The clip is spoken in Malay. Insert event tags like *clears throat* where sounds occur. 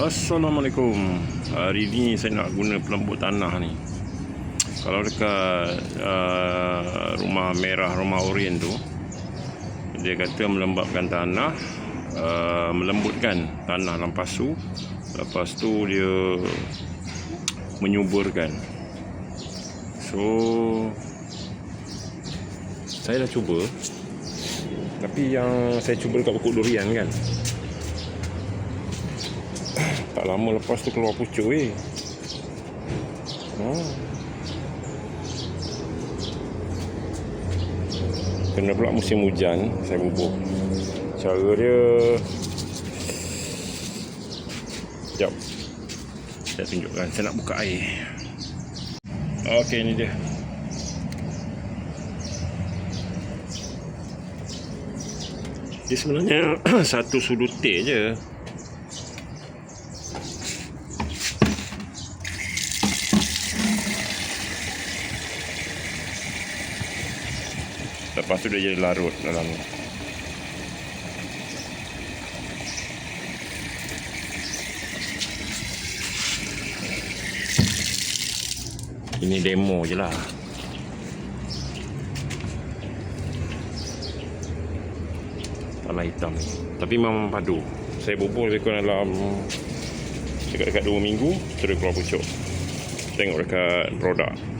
Assalamualaikum. Hari ni saya nak guna pelembut tanah ni. Kalau dekat uh, rumah merah, rumah orien tu Dia kata melembabkan tanah uh, Melembutkan tanah lepas tu Lepas tu dia menyuburkan. So Saya dah cuba. Tapi yang saya cuba dekat pokok durian kan tak lama lepas tu keluar pucuk eh. Ha. Kena pula musim hujan saya bubur. Cara dia Sekejap Saya tunjukkan Saya nak buka air Okey ni dia Dia sebenarnya *clears throat* satu sudut teh je Lepas tu dia jadi larut dalam ni. Ini demo je lah. Tanah hitam ni. Tapi memang padu. Saya bubur lebih kurang dalam dekat-dekat 2 minggu terus keluar pucuk. Tengok dekat produk.